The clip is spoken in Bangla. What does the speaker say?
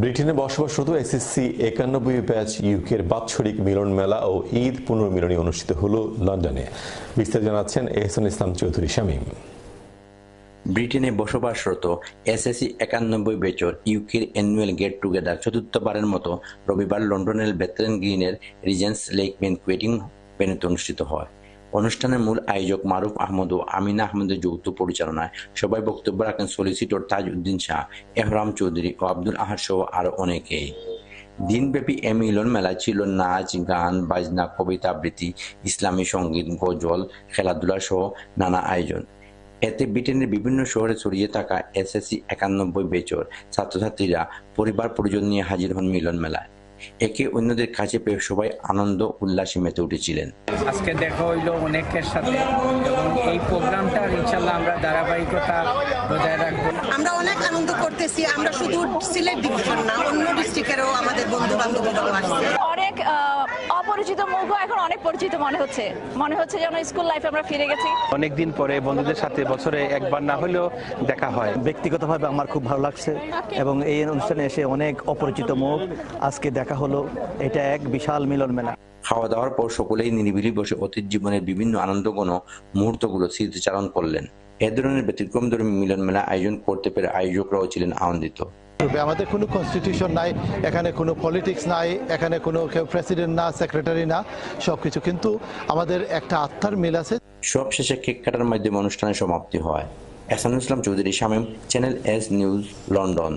ব্রিটেনে বসবাসরত এসএসসি একানব্বই ব্যাচ ইউকের বাৎসরিক মিলন মেলা ও ঈদ পুনর্মিলনী অনুষ্ঠিত হল লন্ডনে। বিস্তারিত জানাচ্ছেন এহসান ইসলাম চৌধুরী শামীম। ব্রিটেনে বসবাসরত এসএসসি একানব্বই বেচর ইউকের অ্যানুয়াল গেট টুগেদার চতুর্থবারের মতো রবিবার লন্ডনের বেতরেন গ্রিনের রিজেন্স লেক মেন বেনকুয়েটিং ভেন্যুতে অনুষ্ঠিত হয়। অনুষ্ঠানের মূল আয়োজক মারুফ আহমদ ও আমিনা আহমদের যৌথ পরিচালনায় সবাই বক্তব্য রাখেন সলিসিটর তাজ উদ্দিন শাহ, এহরাম চৌধুরী ও আব্দুল আহাদ সহ আরও অনেকেই দিনব্যাপী এ মিলন মেলায় ছিল নাচ, গান, বাজনা, কবিতা আবৃত্তি, ইসলামী সংগীত, গজল, খেলাধুলা সহ নানা আয়োজন। এতে ব্রিটেনের বিভিন্ন শহরে ছড়িয়ে থাকা এসএসসি একানব্বই বেচর ছাত্রছাত্রীরা পরিবার পরিজন নিয়ে হাজির হন মিলন মেলায়। একে অন্যদের কাছে পেয়ে সবাই আনন্দ উল্লাসে মেতে উঠেছিলেন। আজকে দেখা হইল অনেকের সাথে। এবং এই প্রোগ্রামটা ইনশাল্লাহ আমরা ধারাবাহিকতা বজায় রাখব। আমরা অনেক আনন্দ করতেছি। আমরা শুধু সিলেট ডিভিশন না অন্য ডিস্ট্রিক্টেরও আমাদের বন্ধু বান্ধব আসছে। অনেক অপরিচিত মুখ এখন অনেক পরিচিত মনে হচ্ছে। মনে হচ্ছে যেন স্কুল লাইফে আমরা ফিরে গেছি। অনেকদিন পরে বন্ধুদের সাথে বছরে একবার না হলেও দেখা হয়। ব্যক্তিগতভাবে আমার খুব ভালো লাগছে এবং এই অনুষ্ঠানে এসে অনেক অপরিচিত মুখ আজকে দেখা হলো। এটা এক বিশাল মিলন মেলা। খাওয়া দাওয়ার পর সকলেই নিরিবিলি বসে অতীত জীবনের বিভিন্ন আনন্দঘন মুহূর্তগুলো স্মৃতিচারণ করলেন। এ ধরনের ব্যতিক্রমধর্মী মিলন মেলা আয়োজন করতে পেরে আয়োজকরাও ছিলেন আনন্দিত। আমাদের কোনো কনস্টিটিউশন নাই, এখানে কোনো পলিটিক্স নাই, এখানে কোনো কেউ প্রেসিডেন্ট না সেক্রেটারি না, সবকিছু। কিন্তু আমাদের একটা আত্মার মিল আছে। সব শেষে কেক কাটার মাধ্যমে অনুষ্ঠানের সমাপ্তি হয়। Esanul Islam Chowdhury, Shamim channel S news London